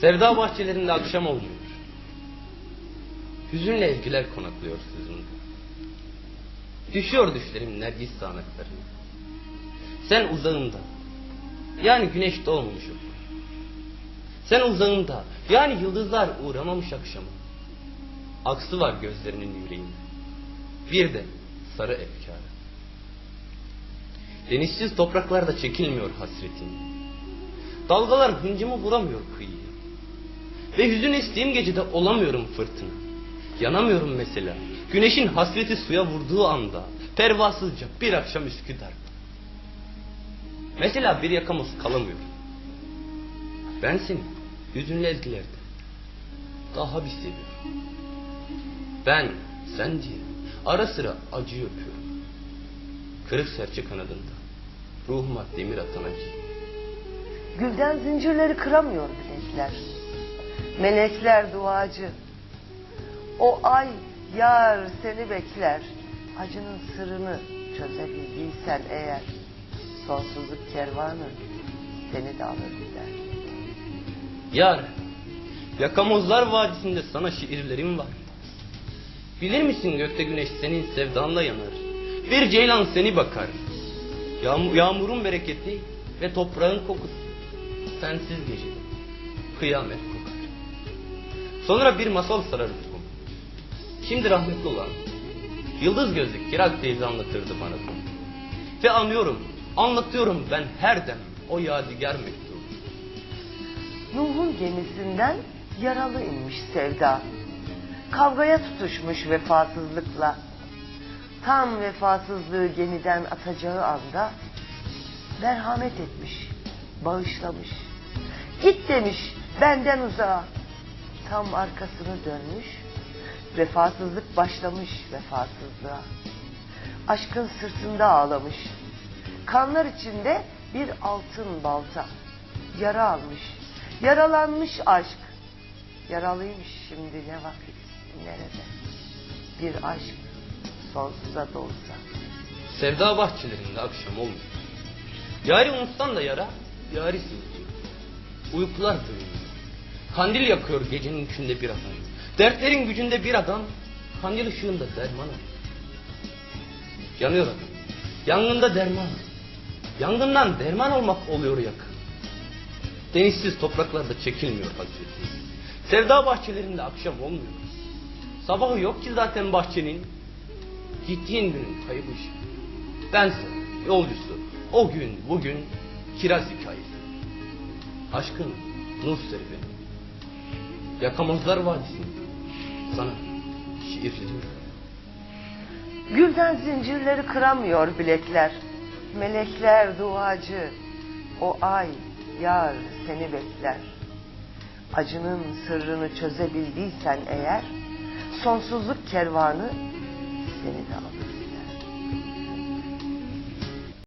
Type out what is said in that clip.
Sevda bahçelerinde akşam olmuyor. Hüzünle ezgiler konaklıyor sızımda. Düşüyor düşlerim nergis sağanaklarına. Sen uzağımda, yani güneş doğmamış ufuk. Sen uzağımda, yani yıldızlar uğramamış akşama. Aksı var gözlerinin yüreğinde. Bir de sarı efkarı. Denizsiz topraklarda çekilmiyor hasretin. Dalgalar hıncımı vuramıyor kıyıya. Ve hüzün estiğim gecede olamıyorum fırtına. Yanamıyorum mesela. Güneşin hasreti suya vurduğu anda pervasızca bir akşam Üsküdar'da. Mesela bir yakamoz kalamıyorum. Ben seni hüzünlü ezgilerde daha bir seviyorum. Ben sen diye ara sıra acıyı öpüyorum. Kırık serçe kanadında ruhuma demir atan acı. Gülden zincirleri kıramıyor bilekler. Melekler duacı. O ay yar seni bekler. Acının sırrını çözebildiysen eğer sonsuzluk kervanı seni de alır gider. Yar, Yakamozlar Vadisi'nde sana şiirlerim var. Bilir misin gökte güneş senin sevdanla yanar. Bir ceylan seni bakar. Yağmur, yağmurun bereketi ve toprağın kokusu. Sensiz gecede kıyamet. Sonra bir masal sarar ufkum. Şimdi rahmetli olan Yıldız gözlü Kiraz teyze anlatırdı bana bunu. Ve anlıyorum, anlatıyorum ben her dem o yadigar mektubu. Nuh'un gemisinden yaralı inmiş sevda. Kavgaya tutuşmuş vefasızlıkla. Tam vefasızlığı gemiden atacağı anda merhamet etmiş, bağışlamış. Git demiş benden uzağa. Tam arkasını dönmüş, vefasızlık başlamış vefasızlığa. Aşkın sırtında ağlamış. Kanlar içinde bir altın balta. Yara almış. Yaralanmış aşk. Yaralıymış şimdi ne vakit, nerede. Bir aşk sonsuza da. Sevda bahçelerinde akşam olmuyor. Yari unutsan da yara, yari sızlıyor. Uykular dönüyor. Kandil yakıyor gecenin içinde bir adam. Dertlerin gücünde bir adam, kandil ışığında derman. Yanıyor adam. Yangında derman. Yangından derman olmak oluyor yakın. Denizsiz topraklarda çekilmiyor hasreti. Sevda bahçelerinde akşam olmuyor. Sabahı yok ki zaten bahçenin. Gittiğin günün kaybı işi. Bense yolcusu o gün bugün kiraz hikayesi. Aşkın nur serüveni. Yakamazlar vadisinde sana şiir yazıyorum. Gülden zincirleri kıramıyor bilekler. Melekler duacı. O ay yar seni bekler. Acının sırrını çözebildiysen eğer sonsuzluk kervanı seni de alır.